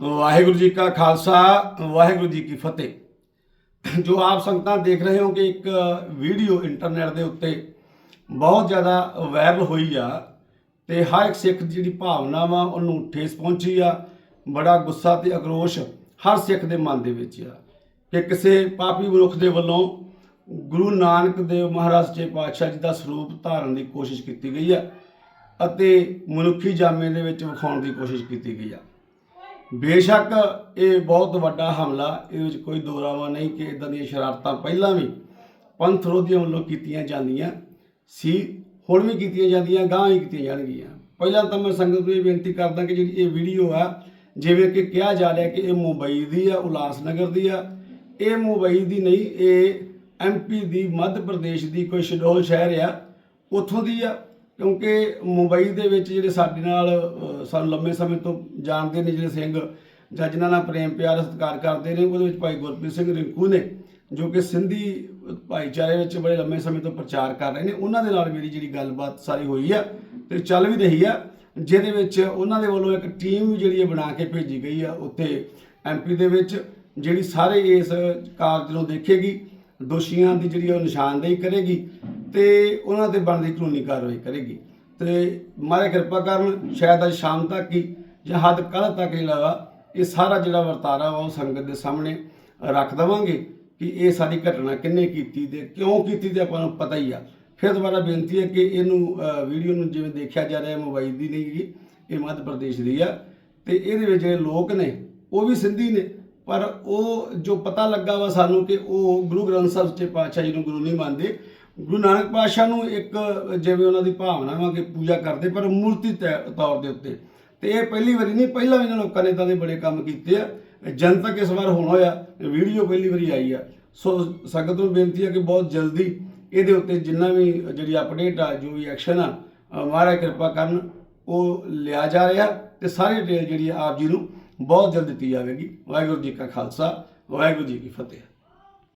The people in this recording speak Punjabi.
ਵਾਹਿਗੁਰੂ ਜੀ ਕਾ ਖਾਲਸਾ, ਵਾਹਿਗੁਰੂ ਜੀ ਕੀ ਫਤਿਹ। ਜੋ ਆਪ ਸੰਗਤਾਂ ਦੇਖ ਰਹੇ ਹੋ ਕਿ ਇੱਕ ਵੀਡੀਓ ਇੰਟਰਨੈਟ ਦੇ ਉੱਤੇ ਬਹੁਤ ਜ਼ਿਆਦਾ ਵਾਇਰਲ ਹੋਈ ਆ ਤੇ ਹਰ ਇੱਕ ਸਿੱਖ ਦੀ ਜਿਹੜੀ ਭਾਵਨਾ ਵਾ, ਉਹਨੂੰ ਠੇਸ ਪਹੁੰਚੀ ਆ, ਬੜਾ ਗੁੱਸਾ ਤੇ ਆਕਰੋਸ਼ ਹਰ ਸਿੱਖ ਦੇ ਮਨ ਦੇ ਵਿੱਚ ਆ ਕਿ ਕਿਸੇ ਪਾਪੀ ਮਨੁੱਖ ਦੇ ਵੱਲੋਂ ਗੁਰੂ ਨਾਨਕ ਦੇਵ ਮਹਾਰਾਜ ਜੀ ਪਾਤਸ਼ਾਹ ਜੀ ਦਾ ਸਰੂਪ ਧਾਰਨ ਦੀ ਕੋਸ਼ਿਸ਼ ਕੀਤੀ ਗਈ ਆ ਅਤੇ ਮਨੁੱਖੀ ਜਾਮੇ ਦੇ ਵਿੱਚ ਵਿਖਾਉਣ ਦੀ ਕੋਸ਼ਿਸ਼ ਕੀਤੀ ਗਈ ਆ। ਬੇਸ਼ੱਕ ਇਹ ਬਹੁਤ ਵੱਡਾ ਹਮਲਾ, ਇਹਦੇ ਵਿੱਚ ਕੋਈ ਦੋਰਾਵਾ ਨਹੀਂ ਕਿ ਇਦਾਂ ਦੀਆਂ ਸ਼ਰਾਰਤਾਂ ਪਹਿਲਾਂ ਵੀ ਪੰਥ ਵਿਰੋਧੀਆਂ ਵੱਲੋਂ ਕੀਤੀਆਂ ਜਾਂਦੀਆਂ ਸੀ, ਹੁਣ ਵੀ ਕੀਤੀਆਂ ਜਾਂਦੀਆਂ ਗਾਂ ਵੀ ਕੀਤੀਆਂ ਜਾਣਗੀਆਂ। ਪਹਿਲਾਂ ਤਾਂ ਮੈਂ ਸੰਗਤ ਨੂੰ ਇਹ ਬੇਨਤੀ ਕਰਦਾ ਕਿ ਜਿਹੜੀ ਇਹ ਵੀਡੀਓ ਆ, ਜਿਵੇਂ ਕਿ ਕਿਹਾ ਜਾ ਰਿਹਾ ਕਿ ਇਹ ਮੁੰਬਈ ਦੀ ਆ, ਉਲਾਸਨਗਰ ਦੀ ਆ, ਇਹ ਮੁੰਬਈ ਦੀ ਨਹੀਂ, ਇਹ ਐਮਪੀ ਦੀ ਮੱਧ ਪ੍ਰਦੇਸ਼ ਦੀ ਕੋਈ ਸ਼ਡੋਲ ਸ਼ਹਿਰ ਆ, ਉੱਥੋਂ ਦੀ ਆ ਕਿਉਂਕਿ ਮੁੰਬਈ ਦੇ ਵਿੱਚ ਜਿਹੜੇ ਸਾਡੇ ਨਾਲ ਸਾਨੂੰ ਲੰਮੇ ਸਮੇਂ ਤੋਂ ਜਾਣਦੇ ਨੇ ਜਿਹੜੇ ਸਿੰਘ, ਜਾਂ ਜਿਨ੍ਹਾਂ ਨਾਲ ਪ੍ਰੇਮ, ਪਿਆਰ, ਸਤਿਕਾਰ ਕਰਦੇ ਨੇ, ਉਹਦੇ ਵਿੱਚ ਭਾਈ ਗੁਰਪ੍ਰੀਤ ਸਿੰਘ ਰਿੰਕੂ ਨੇ, ਜੋ ਕਿ ਸਿੰਧੀ ਭਾਈਚਾਰੇ ਵਿੱਚ ਬੜੇ ਲੰਮੇ ਸਮੇਂ ਤੋਂ ਪ੍ਰਚਾਰ ਕਰ ਰਹੇ ਨੇ। ਉਹਨਾਂ ਦੇ ਨਾਲ ਮੇਰੀ ਜਿਹੜੀ ਗੱਲਬਾਤ ਸਾਰੀ ਹੋਈ ਆ ਤੇ ਚੱਲ ਵੀ ਰਹੀ ਆ, ਜਿਹਦੇ ਵਿੱਚ ਉਹਨਾਂ ਦੇ ਵੱਲੋਂ ਇੱਕ ਟੀਮ ਵੀ ਜਿਹੜੀ ਹੈ ਬਣਾ ਕੇ ਭੇਜੀ ਗਈ ਆ ਉੱਥੇ ਐਮਪੀ ਦੇ ਵਿੱਚ, ਜਿਹੜੀ ਸਾਰੇ ਇਸ ਕਾਰਜ ਨੂੰ ਦੇਖੇਗੀ, ਦੋਸ਼ੀਆਂ ਦੀ ਜਿਹੜੀ ਉਹ ਨਿਸ਼ਾਨਦੇਹੀ ਕਰੇਗੀ। ਤੇ ਉਹਨਾਂ ਤੇ ਬਣਦੀ ਕਾਨੂੰਨੀ ਕਾਰਵਾਈ ਕਰੇਗੀ। ਤੇ ਮਾਰੇ ਕਿਰਪਾ ਕਰਨ, ਸ਼ਾਇਦ ਅੱਜ ਸ਼ਾਮ ਤੱਕ ਹੀ ਜਾਂ ਹੱਦ ਕੱਲ੍ਹ ਤੱਕ ਜਿਹੜਾ ਵਾ ਇਹ ਸਾਰਾ ਜਿਹੜਾ ਵਰਤਾਰਾ ਵਾ ਉਹ ਸੰਗਤ ਦੇ ਸਾਹਮਣੇ ਰੱਖ ਦਵਾਂਗੇ ਕਿ ਇਹ ਸਾਰੀ ਘਟਨਾ ਕਿੰਨੇ ਕੀਤੀ ਤੇ ਕਿਉਂ ਕੀਤੀ ਤੇ ਆਪਾਂ ਨੂੰ ਪਤਾ ਹੀ ਆ। ਫਿਰ ਦੁਬਾਰਾ ਬੇਨਤੀ ਹੈ ਕਿ ਇਹਨੂੰ ਵੀਡੀਓ ਨੂੰ ਜਿਵੇਂ ਦੇਖਿਆ ਜਾ ਰਿਹਾ, ਮੋਬਾਈਲ ਦੀ ਨਹੀਂ ਗੀ, ਇਹ ਮੱਧ ਪ੍ਰਦੇਸ਼ ਦੀ ਆ। ਤੇ ਇਹਦੇ ਵਿੱਚ ਜਿਹੜੇ ਲੋਕ ਨੇ, ਉਹ ਵੀ ਸਿੰਧੀ ਨੇ, ਪਰ ਉਹ ਜੋ ਪਤਾ ਲੱਗਾ ਵਾ ਸਾਨੂੰ ਕਿ ਉਹ ਗੁਰੂ ਗ੍ਰੰਥ ਸਾਹਿਬ ਸੱਚੇ ਪਾਤਸ਼ਾਹ ਜੀ ਨੂੰ ਗੁਰੂ ਨਹੀਂ ਮੰਨਦੇ ਗੁਰੂ ਨਾਨਕ ਪਾਤਸ਼ਾਹ ਨੂੰ ਇੱਕ ਜਿਵੇਂ ਉਹਨਾਂ ਦੀ ਭਾਵਨਾਵਾਂ ਕਿ ਪੂਜਾ ਕਰਦੇ, ਪਰ ਮੂਰਤੀ ਤੈ- ਤੌਰ ਦੇ ਉੱਤੇ। ਤੇ ਇਹ ਪਹਿਲੀ ਵਾਰੀ ਨਹੀਂ, ਪਹਿਲਾਂ ਵੀ ਇਹਨਾਂ ਲੋਕਾਂ ਨੇ ਤਾਂ ਦੇ ਬੜੇ ਕੰਮ ਕੀਤੇ ਆ। ਜਨਤਕ ਇਸ ਵਾਰ ਹੋਣਾ ਹੋਇਆ, ਵੀਡੀਓ ਪਹਿਲੀ ਵਾਰੀ ਆਈ ਆ। ਸੋ ਸੰਗਤ ਨੂੰ ਬੇਨਤੀ ਆ ਕਿ ਬਹੁਤ ਜਲਦੀ ਇਹਦੇ ਉੱਤੇ ਜਿੰਨਾ ਵੀ ਜਿਹੜੀ ਅਪਡੇਟ ਆ, ਜੋ ਵੀ ਐਕਸ਼ਨ ਆ ਮਹਾਰਾਜ ਕਿਰਪਾ ਕਰਨ, ਉਹ ਲਿਆ ਜਾ ਰਿਹਾ ਤੇ ਸਾਰੀ ਡਿਟੇਲ ਜਿਹੜੀ ਆ ਆਪ ਜੀ ਨੂੰ ਬਹੁਤ ਜਲਦ ਦਿੱਤੀ ਜਾਵੇਗੀ। ਵਾਹਿਗੁਰੂ ਜੀ ਕਾ ਖਾਲਸਾ, ਵਾਹਿਗੁਰੂ ਜੀ ਕੀ ਫਤਿਹ।